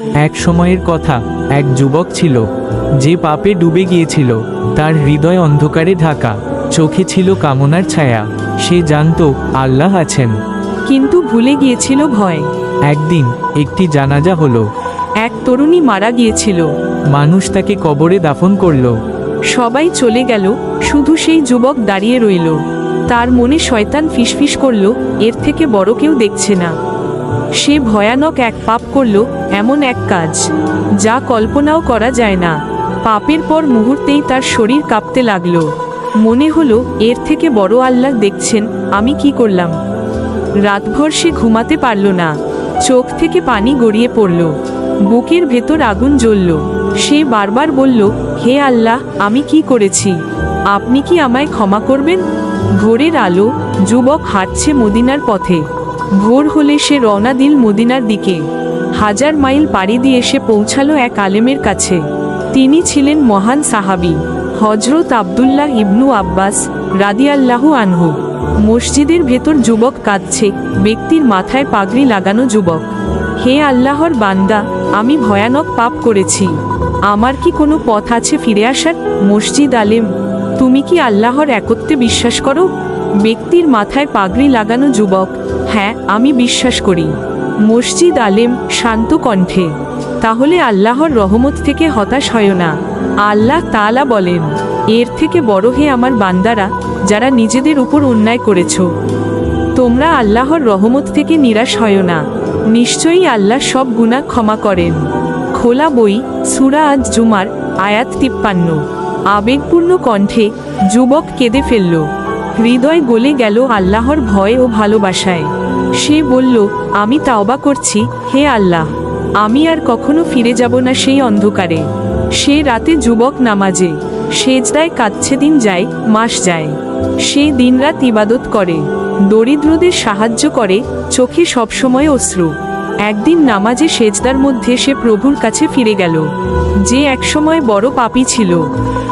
এক সময়ের কথা এক যুবক ছিল যে পাপে ডুবে গিয়েছিল তার হৃদয় অন্ধকারে ঢাকা চোখে ছিল কামনার ছায়া সে জানতো আল্লাহ আছেন। কিন্তু ভুলে গিয়েছিল ভয়। একদিন একটি জানাজা হলো। এক তরুণী মারা গিয়েছিল। মানুষ তাকে কবরে দাফন করল। সবাই চলে গেল শুধু সেই যুবক দাঁড়িয়ে রইল। তার মনে শয়তান ফিসফিস করল এর থেকে বড় কেউ দেখছে না। সে ভয়ানক এক পাপ করল এমন এক কাজ, যা কল্পনাও করা যায় না। পাপের পর মুহূর্তেই তার শরীর কাঁপতে লাগল। মনে হলো, এর থেকে বড় আল্লাহ দেখছেন, আমি কি করলাম। রাতভর সে ঘুমাতে পারল না। চোখ থেকে পানি গড়িয়ে পড়ল। বুকের ভেতর আগুন জ্বলল। সে বারবার বলল, হে আল্লাহ, আমি কি করেছি? আপনি কি আমায় ক্ষমা করবেন? ভোরের আলো, যুবক হাঁটছে মদিনার পথে। ভোর হলে সে রওনা দিল মদিনার দিকে। হাজার মাইল পাড়ি দিয়ে সে পৌঁছালো এক আলেমের কাছে। তিনি ছিলেন মহান সাহাবী হজরত আবদুল্লাহ ইবনু আব্বাস রাদিয়াল্লাহু আনহু। মসজিদের ভেতর যুবক কাঁদছে, ব্যক্তির মাথায় পাগড়ি লাগানো যুবক। হে আল্লাহর বান্দা, আমি ভয়ানক পাপ করেছি। আমার কি কোনো পথ আছে ফিরে আসার? মসজিদ আলেম, তুমি কি আল্লাহর একত্রে বিশ্বাস করো? ব্যক্তির মাথায় পাগড়ি লাগানো যুবক হ্যাঁ আমি বিশ্বাস করি। মসজিদ আলেম শান্ত কণ্ঠে। তাহলে আল্লাহর রহমত থেকে হতাশ হয় না। আল্লাহ তাআলা বলেন, এর থেকে বড় হে আমার বান্দারা, যারা নিজেদের উপর অন্যায় করেছ। তোমরা আল্লাহর রহমত থেকে নিরাশ হয় না। নিশ্চয়ই আল্লাহ সব গুনাহ ক্ষমা করেন। খোলা বই, সুরা আজ জুমার আয়াত তিপ্পান্ন। আবেগপূর্ণ কণ্ঠে যুবক কেঁদে ফেলল। হৃদয় গলে গেল আল্লাহর ভয় ও ভালোবাসায়। সে বলল, আমি তাওবা করছি, হে আল্লাহ। আমি আর কখনো ফিরে যাব না সেই অন্ধকারে। সে রাতে যুবক নামাজে, সেজদায় কাঁদছে দিন যায়, মাস যায়। সে দিনরাত ইবাদত করে, দরিদ্রদের সাহায্য করে, চোখে সবসময় অশ্রু। একদিন নামাজে সেজদার মধ্যে সে প্রভুর কাছে ফিরে গেল। যে একসময় বড় পাপী ছিল,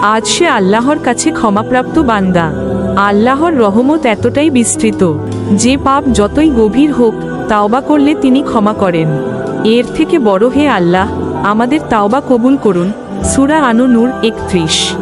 আজ সে আল্লাহর কাছে ক্ষমাপ্রাপ্ত বান্দা। আল্লাহর রহমত এতটাই বিস্তৃত যে পাপ যতই গভীর হোক, তাওবা করলে তিনি ক্ষমা করেন। এর থেকে বড় হে আল্লাহ, আমাদের তাওবা কবুল করুন। সুরা আনু নূর একত্রিশ।